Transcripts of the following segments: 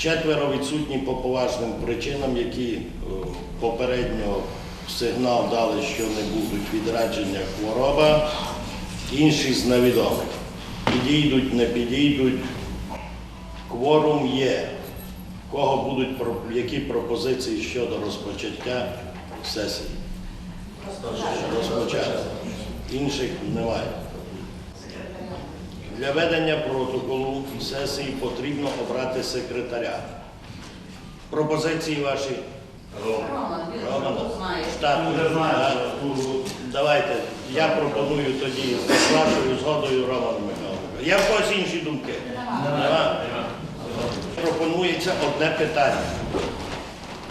Четверо відсутні по поважним причинам, які е, попередньо сигнал дали, що не будуть відрадження хвороба, інші з невідомих. Підійдуть, не підійдуть. Кворум є. Кого будуть які пропозиції щодо розпочаття сесії? Розпочати. Інших немає. Для ведення протоколу сесії потрібно обрати секретаря. Пропозиції ваші? Роман, він Роман, вже знає. Давайте. Я пропоную тоді з вашою згодою Роману Михайловичу. Є в когось інші думки? Пропонується одне питання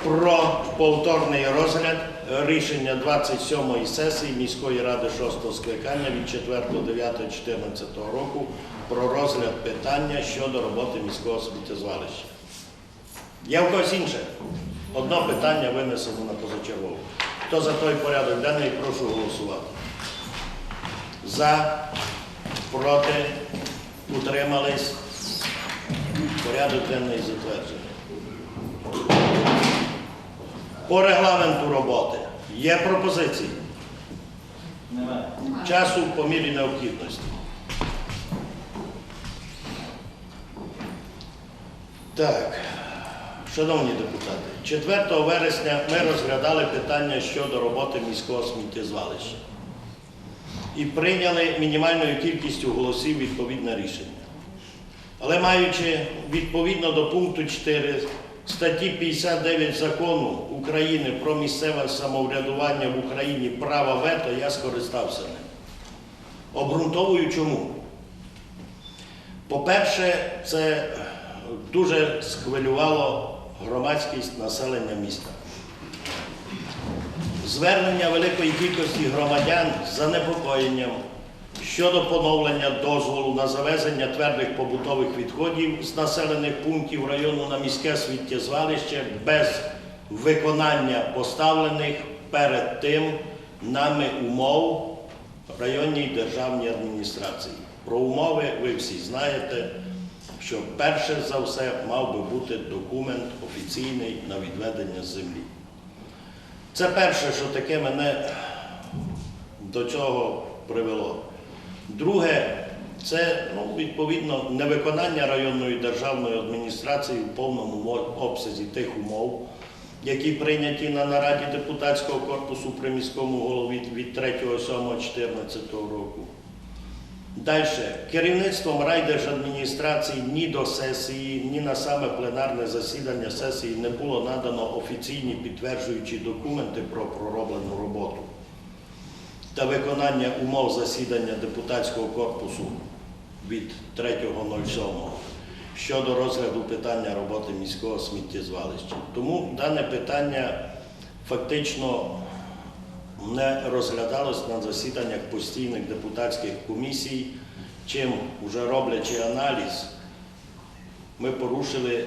про повторний розгляд рішення 27-ї сесії міської ради 6-го скликання від 4.9.14 року про розгляд питання щодо роботи міського сміттєзвалища. Є в когось інше? Одно питання винесено на позачергову. Хто за той порядок денний, прошу голосувати. За, проти, утримались. Порядок денний затверджений. По регламенту роботи є пропозиції. Часу по мірі необхідності. Так, шановні депутати, 4 вересня ми розглядали питання щодо роботи міського сміттєзвалища і прийняли мінімальною кількістю голосів відповідне рішення. Але маючи відповідно до пункту 4 статті 59 закону України про місцеве самоврядування в Україні права вето, я скористався ним. Обґрунтовую чому. По-перше, це дуже схвилювало громадськість населення міста. Звернення великої кількості громадян з занепокоєнням щодо поновлення дозволу на завезення твердих побутових відходів з населених пунктів району на міське сміттєзвалище без виконання поставлених перед тим нами умов районній державній адміністрації. Про умови ви всі знаєте, що перше за все мав би бути документ офіційний на відведення землі. Це перше, що таке мене до цього привело. Друге, це ну, відповідно невиконання районної державної адміністрації в повному обсязі тих умов, які прийняті на нараді депутатського корпусу при міському голові від 3.7.14 року. Далі. Керівництвом райдержадміністрації ні до сесії, ні на саме пленарне засідання сесії не було надано офіційні підтверджуючі документи про пророблену роботу та виконання умов засідання депутатського корпусу від 3.07 щодо розгляду питання роботи міського сміттєзвалища. Тому дане питання фактично не розглядалось на засіданнях постійних депутатських комісій, чим, вже роблячи аналіз, ми порушили е,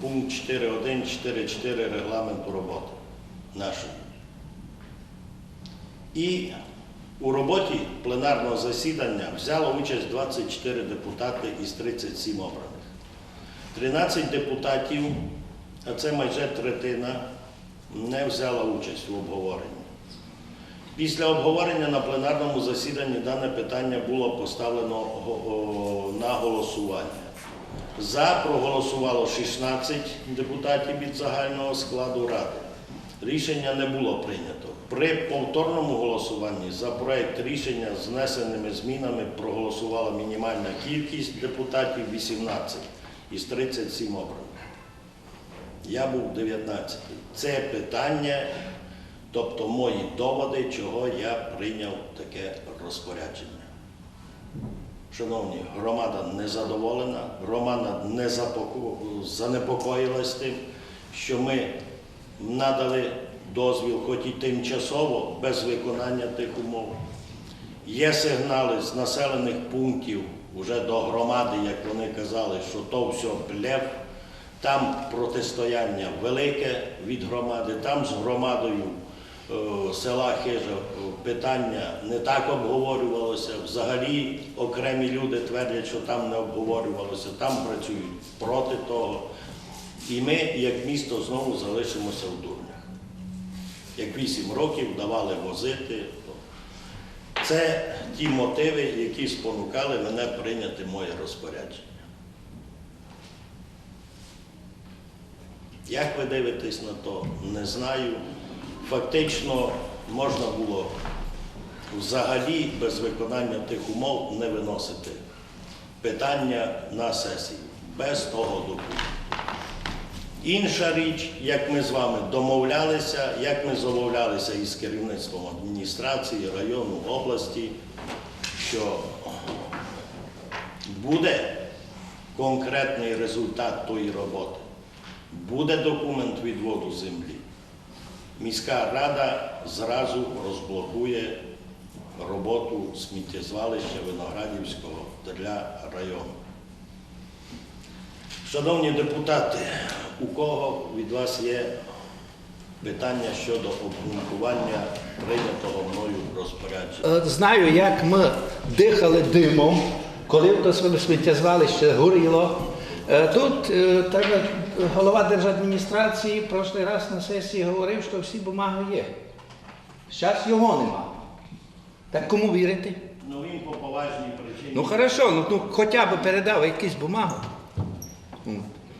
пункт 4.1, 4.4 регламенту роботи нашої. І у роботі пленарного засідання взяло участь 24 депутати із 37 обраних. 13 депутатів, а це майже третина, не взяла участь у обговоренні. Після обговорення на пленарному засіданні дане питання було поставлено на голосування. За проголосувало 16 депутатів від загального складу ради. Рішення не було прийнято. При повторному голосуванні за проект рішення з внесеними змінами проголосувала мінімальна кількість депутатів 18 із 37 обраних. Я був 19. Це питання, тобто мої доводи, чого я прийняв таке розпорядження. Шановні, громада не задоволена, громада не занепокоїлась тим, що ми надали дозвіл, хоч і тимчасово, без виконання тих умов. Є сигнали з населених пунктів вже до громади, як вони казали, що то все блеф. Там протистояння велике від громади, там з громадою е, села Хижа питання не так обговорювалося. Взагалі окремі люди твердять, що там не обговорювалося, там працюють проти того. І ми, як місто, знову залишимося в дурнях. Як вісім років давали возити. Це ті мотиви, які спонукали мене прийняти моє розпорядження. Як ви дивитесь на то, не знаю. Фактично можна було взагалі без виконання тих умов не виносити питання на сесію без того документу. Інша річ, як ми з вами домовлялися, як ми домовлялися із керівництвом адміністрації, району, області, що буде конкретний результат тої роботи, буде документ відводу землі. Міська рада зразу розблокує роботу сміттєзвалища Виноградівського для району. Шановні депутати, у кого від вас є питання щодо обґрунтування прийнятого мною розпорядження? Е, Знаю, як ми дихали димом, коли своє сміттєзвалище горіло. Е, Тут е, так, голова держадміністрації прошлий раз на сесії говорив, що всі бумаги є. Зараз його нема. Так кому вірити? Ну він по поважній причині. Ну хорошо, ну, ну хоча б передав якісь бумаги.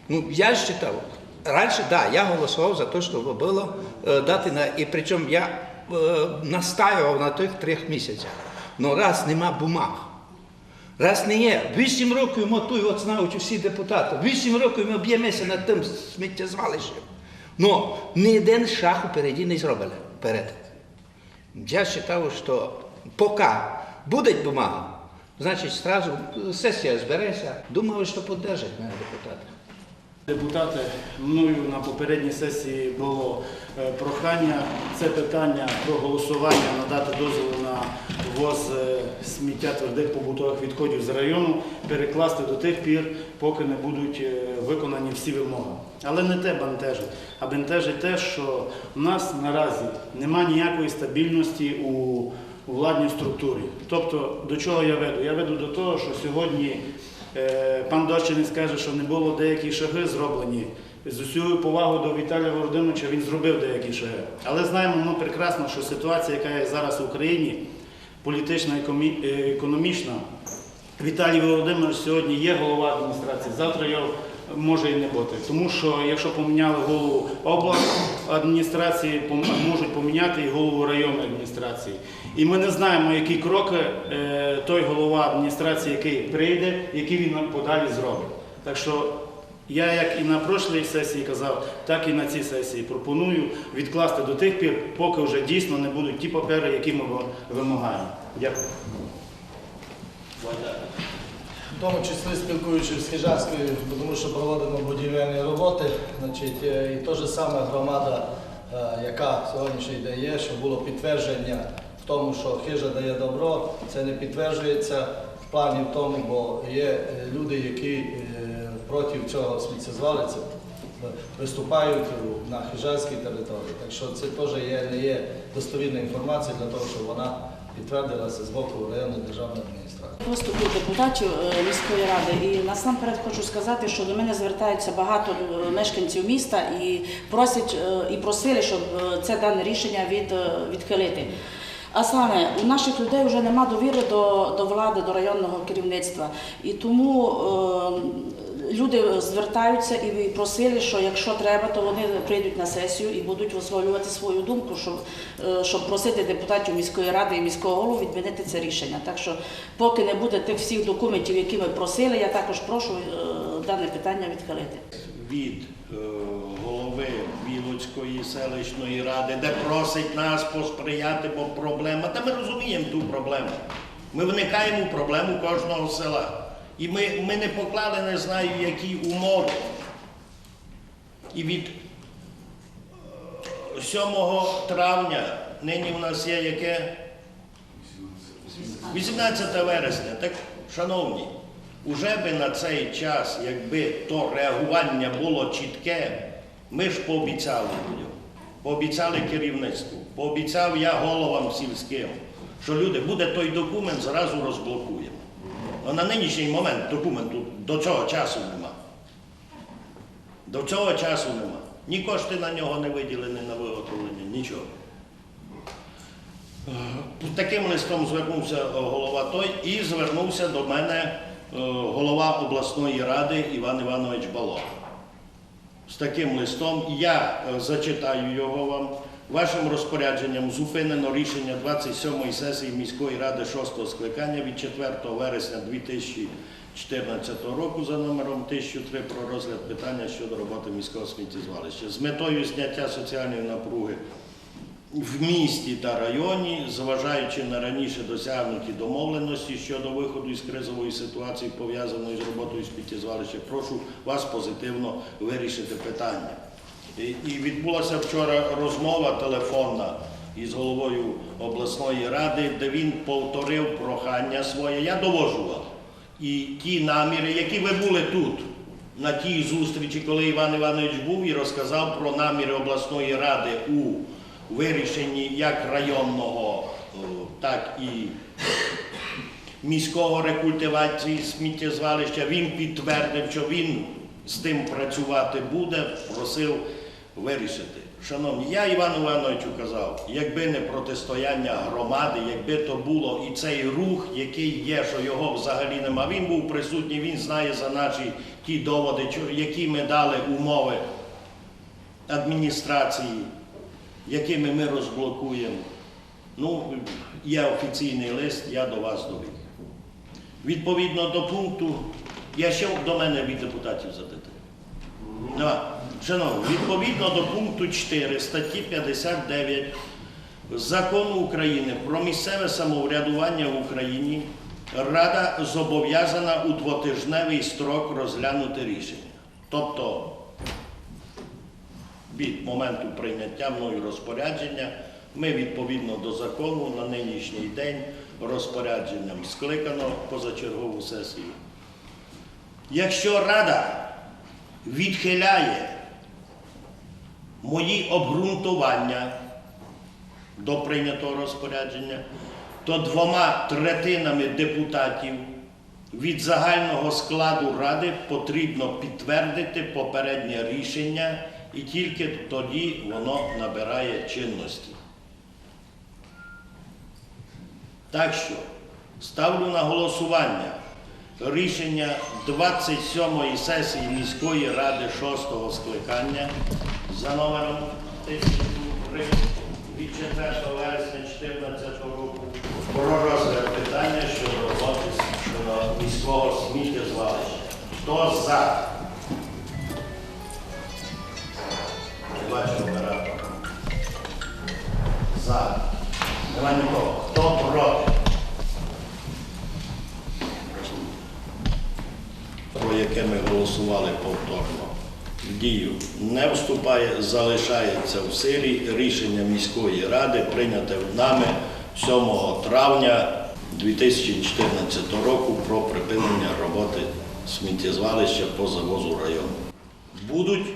Ну, я ж читав. Раніше, да, я голосував за те, щоб було е, дати на. І причому я е, настаював на тих трьох місяцях. Ну раз нема бумаг. Раз не є. Вісім років мотую, от знають усі депутати. Вісім років ми б'ємося над тим сміттєзвалищем. Ну, ні один шаг упереді не зробили. Вперед. Я вважав, що поки буде бумага, значить, сразу сесія збереться. Думаю, що підтримать мене депутати. Депутати, мною на попередній сесії було е, прохання це питання про голосування надати дозвіл на ввоз е, сміття твердих побутових відходів з району перекласти до тих пір, поки не будуть е, виконані всі вимоги. Але не те бентежить, а бентежить те, що в нас наразі немає ніякої стабільності у, владній структурі. Тобто, до чого я веду? Я веду до того, що сьогодні Пан Дощинець каже, що не було деякі шаги зроблені. З усією повагою до Віталія Володимировича він зробив деякі шаги. Але знаємо ми прекрасно, що ситуація, яка є зараз в Україні, політична е, економічна, Віталій Володимирович сьогодні є голова адміністрації, завтра його може і не бути. Тому що якщо поміняли голову адміністрації, можуть поміняти і голову районної адміністрації. І ми не знаємо, які кроки е, той голова адміністрації, який прийде, які він подалі зробить. Так що я, як і на прошлій сесії казав, так і на цій сесії пропоную відкласти до тих пір, поки вже дійсно не будуть ті папери, які ми вимагаємо. Дякую. Тому числі спілкуючись з Хижацькою, тому що проводимо будівельні роботи, значить, е, і те ж саме громада, е, яка сьогоднішній день є, що було підтвердження в тому, що хижа дає добро, це не підтверджується в плані в тому, бо є е, люди, які проти цього сміттєзвалиця виступають на хижацькій території. Так що це теж є, не є достовірна інформація для того, щоб вона підтвердилася з боку районної державної адміністрації. Виступів депутатів е, міської ради, і насамперед хочу сказати, що до мене звертаються багато е, мешканців міста і просять е, і просили, щоб це дане рішення від, відхилити. А саме у наших людей вже нема довіри до, до влади, до районного керівництва. І тому е, люди звертаються і просили, що якщо треба, то вони прийдуть на сесію і будуть висловлювати свою думку, щоб, е, щоб просити депутатів міської ради і міського голову відмінити це рішення. Так що, поки не буде тих всіх документів, які ми просили, я також прошу е, дане питання відхилити. від е, голови Білоцької селищної ради, де просить нас посприяти, бо проблема. Та ми розуміємо ту проблему. Ми вникаємо у проблему кожного села. І ми, ми не поклали, не знаю, які умови. І від е, 7 травня нині у нас є яке? 18 вересня. Так, шановні, уже би на цей час, якби то реагування було чітке, ми ж пообіцяли людям. пообіцяли керівництву, пообіцяв я головам сільським, що люди, буде той документ, зразу розблокуємо. На нинішній момент документу до цього часу нема. До цього часу нема. Ні кошти на нього не виділені на виготовлення, нічого. Таким листом звернувся голова той і звернувся до мене голова обласної ради Іван Іванович Балог. З таким листом я зачитаю його вам. Вашим розпорядженням зупинено рішення 27-ї сесії міської ради 6-го скликання від 4 вересня 2014 року за номером 1003 про розгляд питання щодо роботи міського сміттєзвалища з метою зняття соціальної напруги в місті та районі, зважаючи на раніше досягнуті домовленості щодо виходу із кризової ситуації, пов'язаної з роботою сміттєзвалища, прошу вас позитивно вирішити питання. І, відбулася вчора розмова телефонна із головою обласної ради, де він повторив прохання своє. Я довожу вам. І ті наміри, які ви були тут, на тій зустрічі, коли Іван Іванович був і розказав про наміри обласної ради у вирішенні як районного, так і міського рекультивації сміттєзвалища. Він підтвердив, що він з тим працювати буде, просив вирішити. Шановні, я Івану Івановичу казав, якби не протистояння громади, якби то було і цей рух, який є, що його взагалі нема. Він був присутній, він знає за наші ті доводи, які ми дали умови адміністрації, якими ми розблокуємо. Ну, є офіційний лист, я до вас довів. Відповідно до пункту, я ще до мене від депутатів задати. Шановні, відповідно до пункту 4 статті 59 Закону України про місцеве самоврядування в Україні Рада зобов'язана у двотижневий строк розглянути рішення. Тобто від моменту прийняття мною розпорядження ми відповідно до закону на нинішній день розпорядженням скликано позачергову сесію. Якщо Рада відхиляє мої обґрунтування до прийнятого розпорядження, то двома третинами депутатів від загального складу Ради потрібно підтвердити попереднє рішення, і тільки тоді воно набирає чинності. Так що ставлю на голосування рішення 27-ї сесії міської ради 6-го скликання за номером 1003 від 4 вересня 2014 року про розгляд питання щодо роботи міського сміттєзвалища. Хто за? Не бачу оператора. За. Нема нікого. Хто проти? про яке ми голосували повторно, дію не вступає, залишається в силі рішення міської ради, прийняте нами 7 травня 2014 року про припинення роботи сміттєзвалища по завозу району. Будуть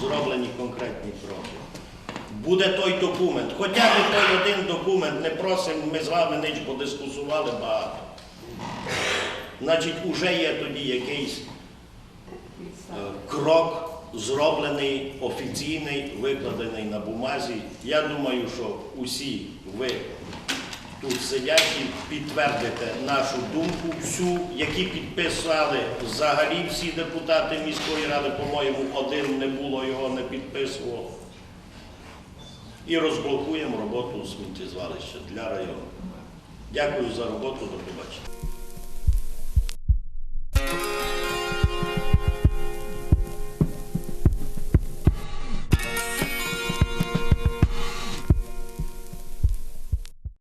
зроблені конкретні кроки. Буде той документ. Хоча б той один документ не просимо, ми з вами ніч подискусували багато. Значить, уже є тоді якийсь крок зроблений, офіційний, викладений на бумазі. Я думаю, що усі ви тут сидячі підтвердите нашу думку, всю, які підписали взагалі всі депутати міської ради, по-моєму, один не було, його не підписував. І розблокуємо роботу сміттєзвалища для району. Дякую за роботу, до побачення.